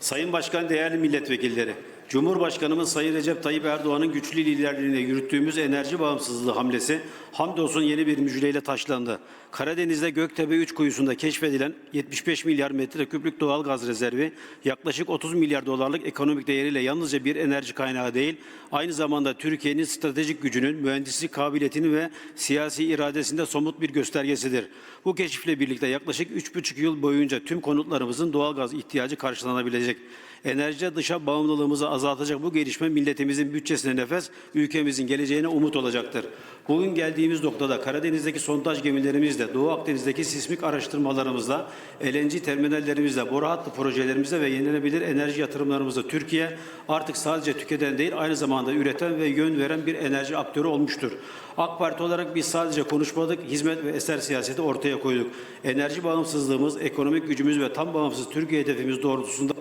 Sayın Başkan, değerli milletvekilleri, Cumhurbaşkanımız Sayın Recep Tayyip Erdoğan'ın güçlü liderliğine yürüttüğümüz enerji bağımsızlığı hamlesi hamdolsun yeni bir müjdeyle taşlandı. Karadeniz'de Göktepe 3 kuyusunda keşfedilen 75 milyar metreküplük doğal gaz rezervi yaklaşık 30 milyar dolarlık ekonomik değeriyle yalnızca bir enerji kaynağı değil, aynı zamanda Türkiye'nin stratejik gücünün, mühendislik kabiliyetinin ve siyasi iradesinde somut bir göstergesidir. Bu keşifle birlikte yaklaşık 3,5 yıl boyunca tüm konutlarımızın doğal gaz ihtiyacı karşılanabilecek. Enerji dışa bağımlılığımızı azaltacak bu gelişme milletimizin bütçesine nefes, ülkemizin geleceğine umut olacaktır. Bugün geldiğimiz noktada Karadeniz'deki sondaj gemilerimizle, Doğu Akdeniz'deki sismik araştırmalarımızla, LNG terminallerimizle, boru hattı projelerimizle ve yenilenebilir enerji yatırımlarımızla Türkiye artık sadece tüketen değil aynı zamanda üreten ve yön veren bir enerji aktörü olmuştur. AK Parti olarak biz sadece konuşmadık, hizmet ve eser siyaseti ortaya koyduk. Enerji bağımsızlığımız, ekonomik gücümüz ve tam bağımsız Türkiye hedefimiz doğrultusunda